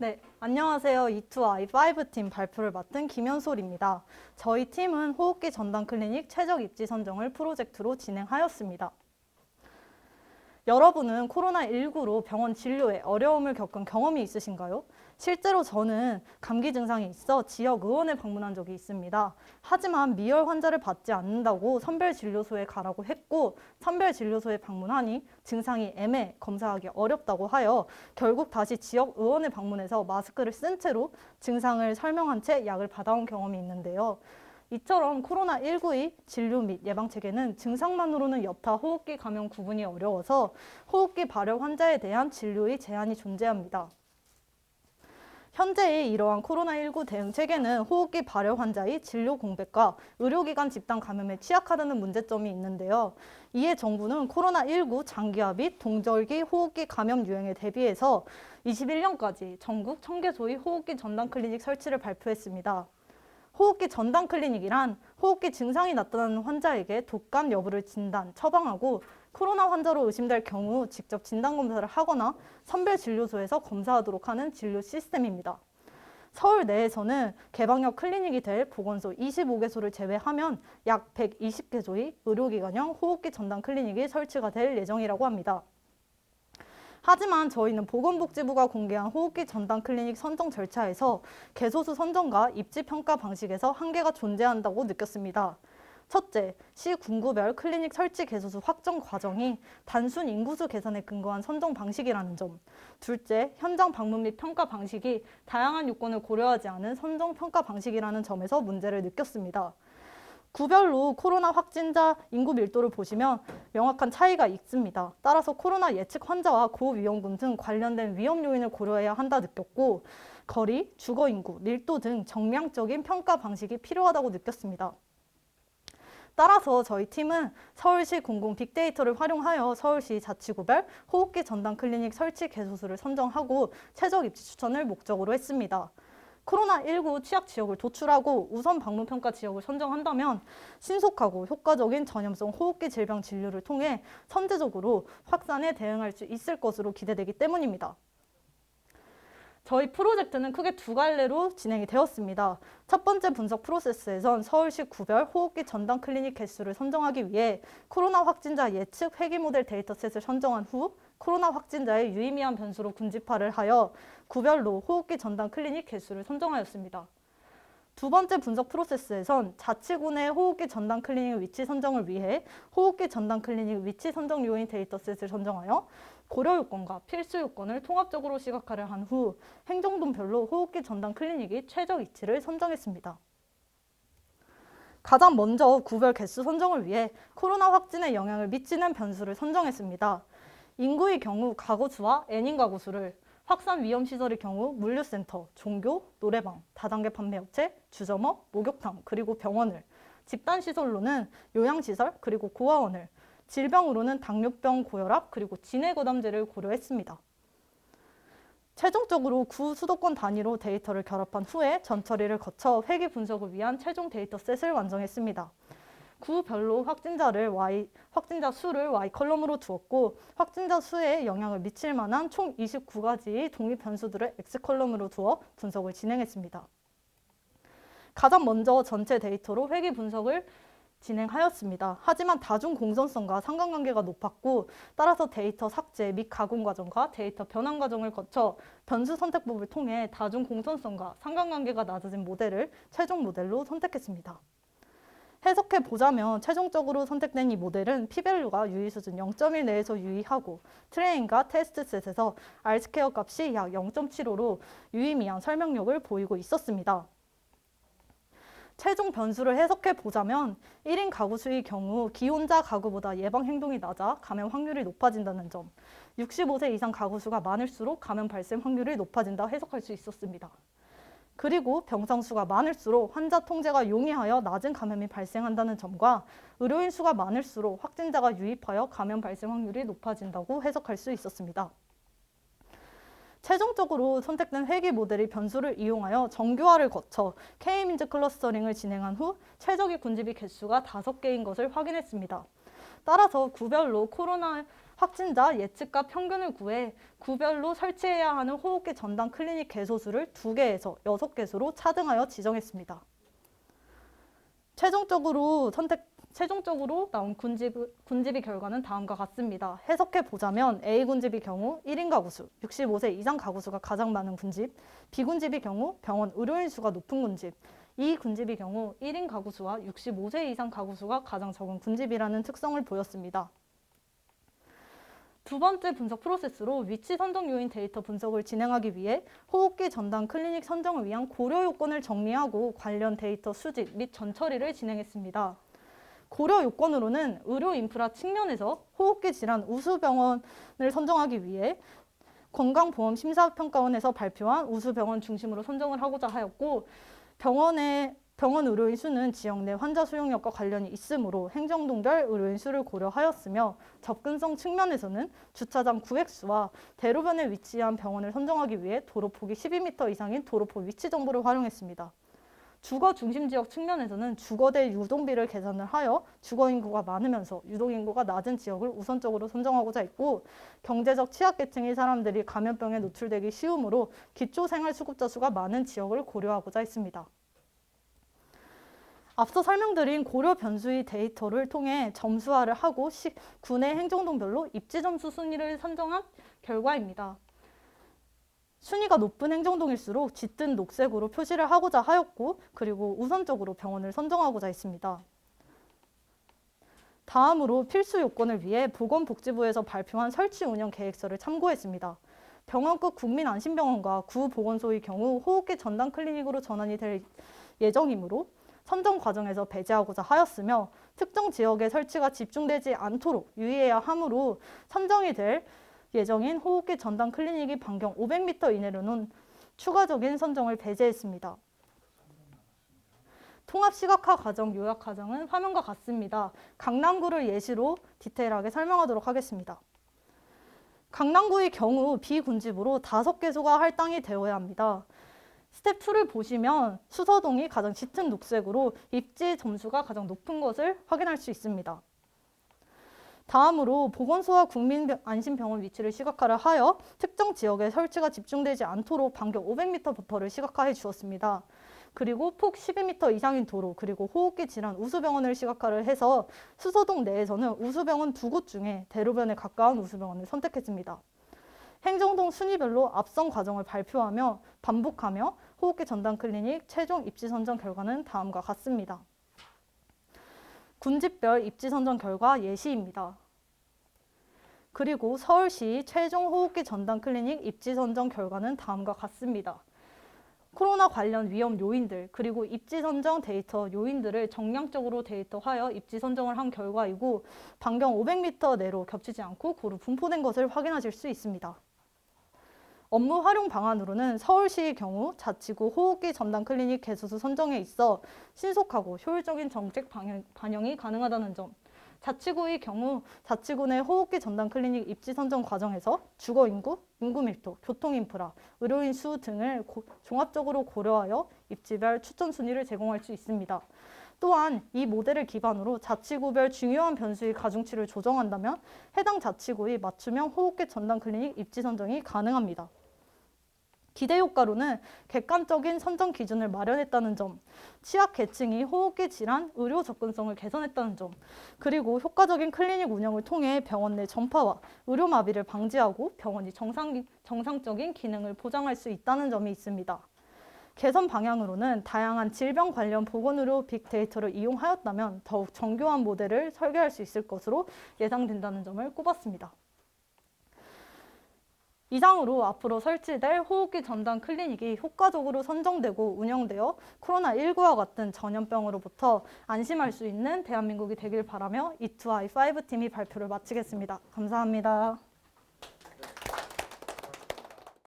네, 안녕하세요. E2I5 팀 발표를 맡은 김현솔입니다. 저희 팀은 호흡기 전담 클리닉 최적 입지 선정을 프로젝트로 진행하였습니다. 여러분은 코로나19로 병원 진료에 어려움을 겪은 경험이 있으신가요? 실제로 저는 감기 증상이 있어 지역 의원에 방문한 적이 있습니다. 하지만 미열 환자를 받지 않는다고 선별 진료소에 가라고 했고 선별 진료소에 방문하니 증상이 애매 검사하기 어렵다고 하여 결국 다시 지역 의원에 방문해서 마스크를 쓴 채로 증상을 설명한 채 약을 받아온 경험이 있는데요. 이처럼 코로나19의 진료 및 예방 체계는 증상만으로는 여타 호흡기 감염 구분이 어려워서 호흡기 발열 환자에 대한 진료의 제한이 존재합니다. 현재의 이러한 코로나19 대응 체계는 호흡기 발열 환자의 진료 공백과 의료기관 집단 감염에 취약하다는 문제점이 있는데요. 이에 정부는 코로나19 장기화 및 동절기 호흡기 감염 유행에 대비해서 21년까지 전국 1000개소의 호흡기 전담 클리닉 설치를 발표했습니다. 호흡기 전담 클리닉이란 호흡기 증상이 나타나는 환자에게 독감 여부를 진단, 처방하고 코로나 환자로 의심될 경우 직접 진단 검사를 하거나 선별 진료소에서 검사하도록 하는 진료 시스템입니다. 서울 내에서는 개방형 클리닉이 될 보건소 25개소를 제외하면 약 120개소의 의료기관형 호흡기 전담 클리닉이 설치가 될 예정이라고 합니다. 하지만 저희는 보건복지부가 공개한 호흡기 전담 클리닉 선정 절차에서 개소수 선정과 입지 평가 방식에서 한계가 존재한다고 느꼈습니다. 첫째, 시 군구별 클리닉 설치 개소수 확정 과정이 단순 인구수 계산에 근거한 선정 방식이라는 점. 둘째, 현장 방문 및 평가 방식이 다양한 요건을 고려하지 않은 선정 평가 방식이라는 점에서 문제를 느꼈습니다. 구별로 코로나 확진자 인구 밀도를 보시면 명확한 차이가 있습니다. 따라서 코로나 예측 환자와 고위험군 등 관련된 위험 요인을 고려해야 한다 느꼈고 거리, 주거 인구, 밀도 등 정량적인 평가 방식이 필요하다고 느꼈습니다. 따라서 저희 팀은 서울시 공공 빅데이터를 활용하여 서울시 자치구별 호흡기 전담 클리닉 설치 개소 수를 선정하고 최적 입지 추천을 목적으로 했습니다. 코로나19 취약 지역을 도출하고 우선 방문 평가 지역을 선정한다면 신속하고 효과적인 전염성 호흡기 질병 진료를 통해 선제적으로 확산에 대응할 수 있을 것으로 기대되기 때문입니다. 저희 프로젝트는 크게 두 갈래로 진행이 되었습니다. 첫 번째 분석 프로세스에선 서울시 구별 호흡기 전담 클리닉 개수를 선정하기 위해 코로나 확진자 예측 회귀 모델 데이터셋을 선정한 후 코로나 확진자의 유의미한 변수로 군집화를 하여 구별로 호흡기 전담 클리닉 개수를 선정하였습니다. 두 번째 분석 프로세스에선 자치군의 호흡기 전담 클리닉 위치 선정을 위해 호흡기 전담 클리닉 위치 선정 요인 데이터셋을 선정하여 고려 요건과 필수 요건을 통합적으로 시각화를 한 후 행정동별로 호흡기 전담 클리닉이 최적 위치를 선정했습니다. 가장 먼저 구별 개수 선정을 위해 코로나 확진에 영향을 미치는 변수를 선정했습니다. 인구의 경우 가구수와 N인 가구수를 확산 위험 시설의 경우 물류센터, 종교, 노래방, 다단계 판매업체, 주점업, 목욕탕, 그리고 병원을 집단 시설로는 요양시설, 그리고 고아원을 질병으로는 당뇨병, 고혈압, 그리고 진해거담제를 고려했습니다. 최종적으로 구 수도권 단위로 데이터를 결합한 후에 전처리를 거쳐 회계 분석을 위한 최종 데이터셋을 완성했습니다. 구별로 확진자를 Y, 확진자 수를 Y 컬럼으로 두었고 확진자 수에 영향을 미칠 만한 총 29가지의 독립 변수들을 X 컬럼으로 두어 분석을 진행했습니다. 가장 먼저 전체 데이터로 회계 분석을 진행하였습니다. 하지만 다중 공선성과 상관관계가 높았고 따라서 데이터 삭제 및 가공 과정과 데이터 변환 과정을 거쳐 변수 선택법을 통해 다중 공선성과 상관관계가 낮아진 모델을 최종 모델로 선택했습니다. 해석해 보자면 최종적으로 선택된 이 모델은 피밸류가 유의 수준 0.1 내에서 유의하고 트레인과 테스트 셋에서 R스퀘어 값이 약 0.75로 유의미한 설명력을 보이고 있었습니다. 최종 변수를 해석해 보자면 1인 가구 수의 경우 기혼자 가구보다 예방 행동이 낮아 감염 확률이 높아진다는 점, 65세 이상 가구 수가 많을수록 감염 발생 확률이 높아진다 해석할 수 있었습니다. 그리고 병상 수가 많을수록 환자 통제가 용이하여 낮은 감염이 발생한다는 점과 의료인 수가 많을수록 확진자가 유입하여 감염 발생 확률이 높아진다고 해석할 수 있었습니다. 최종적으로 선택된 회계 모델이 변수를 이용하여 정교화를 거쳐 K민즈 클러스터링을 진행한 후 최적의 군집이 개수가 5개인 것을 확인했습니다. 따라서 구별로 코로나 확진자 예측과 평균을 구해 구별로 설치해야 하는 호흡기 전담 클리닉 개소수를 2개에서 6개소로 차등하여 지정했습니다. 최종적으로 선택 최종적으로 나온 군집, 군집이 결과는 다음과 같습니다. 해석해 보자면 A 군집의 경우 1인 가구수, 65세 이상 가구수가 가장 많은 군집, B 군집의 경우 병원 의료인 수가 높은 군집, 이 군집의 경우 1인 가구수와 65세 이상 가구수가 가장 적은 군집이라는 특성을 보였습니다. 두 번째 분석 프로세스로 위치 선정 요인 데이터 분석을 진행하기 위해 호흡기 전담 클리닉 선정을 위한 고려 요건을 정리하고 관련 데이터 수집 및 전처리를 진행했습니다. 고려 요건으로는 의료 인프라 측면에서 호흡기 질환 우수 병원을 선정하기 위해 건강보험심사평가원에서 발표한 우수 병원 중심으로 선정을 하고자 하였고 병원의 병원 의료인 수는 지역 내 환자 수용력과 관련이 있으므로 행정동별 의료인 수를 고려하였으며 접근성 측면에서는 주차장 구획수와 대로변에 위치한 병원을 선정하기 위해 도로폭이 12m 이상인 도로폭 위치 정보를 활용했습니다. 주거 중심 지역 측면에서는 주거대 유동비를 계산을 하여 주거 인구가 많으면서 유동 인구가 낮은 지역을 우선적으로 선정하고자 했고 경제적 취약계층의 사람들이 감염병에 노출되기 쉬우므로 기초생활수급자 수가 많은 지역을 고려하고자 했습니다. 앞서 설명드린 고려 변수의 데이터를 통해 점수화를 하고 시, 군의 행정동별로 입지 점수 순위를 선정한 결과입니다. 순위가 높은 행정동일수록 짙은 녹색으로 표시를 하고자 하였고 그리고 우선적으로 병원을 선정하고자 했습니다. 다음으로 필수 요건을 위해 보건복지부에서 발표한 설치 운영 계획서를 참고했습니다. 병원급 국민안심병원과 구보건소의 경우 호흡기 전담 클리닉으로 전환이 될 예정이므로 선정 과정에서 배제하고자 하였으며 특정 지역에 설치가 집중되지 않도록 유의해야 하므로 선정이 될 예정인 호흡기 전담 클리닉이 반경 500m 이내로는 추가적인 선정을 배제했습니다. 통합 시각화 과정 요약 과정은 화면과 같습니다. 강남구를 예시로 디테일하게 설명하도록 하겠습니다. 강남구의 경우 비군집으로 다섯 개소가 할당이 되어야 합니다. 스텝 2를 보시면 수서동이 가장 짙은 녹색으로 입지 점수가 가장 높은 것을 확인할 수 있습니다. 다음으로 보건소와 국민안심병원 위치를 시각화를 하여 특정 지역에 설치가 집중되지 않도록 반경 500m 버퍼를 시각화해 주었습니다. 그리고 폭 12m 이상인 도로 그리고 호흡기 질환 우수병원을 시각화를 해서 수서동 내에서는 우수병원 두 곳 중에 대로변에 가까운 우수병원을 선택했습니다. 행정동 순위별로 앞선 과정을 발표하며 반복하며 호흡기 전담 클리닉 최종 입지 선정 결과는 다음과 같습니다. 군집별 입지 선정 결과 예시입니다. 그리고 서울시 최종 호흡기 전담 클리닉 입지 선정 결과는 다음과 같습니다. 코로나 관련 위험 요인들 그리고 입지 선정 데이터 요인들을 정량적으로 데이터화하여 입지 선정을 한 결과이고 반경 500m 내로 겹치지 않고 고루 분포된 것을 확인하실 수 있습니다. 업무 활용 방안으로는 서울시의 경우 자치구 호흡기 전담 클리닉 개소수 선정에 있어 신속하고 효율적인 정책 방향, 반영이 가능하다는 점, 자치구의 경우 자치구 내 호흡기 전담 클리닉 입지 선정 과정에서 주거 인구, 인구 밀도, 교통 인프라, 의료인 수 등을 고, 종합적으로 고려하여 입지별 추천 순위를 제공할 수 있습니다. 또한 이 모델을 기반으로 자치구별 중요한 변수의 가중치를 조정한다면 해당 자치구의 맞춤형 호흡기 전담 클리닉 입지 선정이 가능합니다. 기대 효과로는 객관적인 선정 기준을 마련했다는 점, 취약 계층이 호흡기 질환, 의료 접근성을 개선했다는 점, 그리고 효과적인 클리닉 운영을 통해 병원 내 전파와 의료 마비를 방지하고 병원이 정상, 정상적인 기능을 보장할 수 있다는 점이 있습니다. 개선 방향으로는 다양한 질병 관련 보건의료 빅데이터를 이용하였다면 더욱 정교한 모델을 설계할 수 있을 것으로 예상된다는 점을 꼽았습니다. 이상으로 앞으로 설치될 호흡기 전담 클리닉이 효과적으로 선정되고 운영되어 코로나19와 같은 전염병으로부터 안심할 수 있는 대한민국이 되길 바라며 E2I5 팀이 발표를 마치겠습니다. 감사합니다.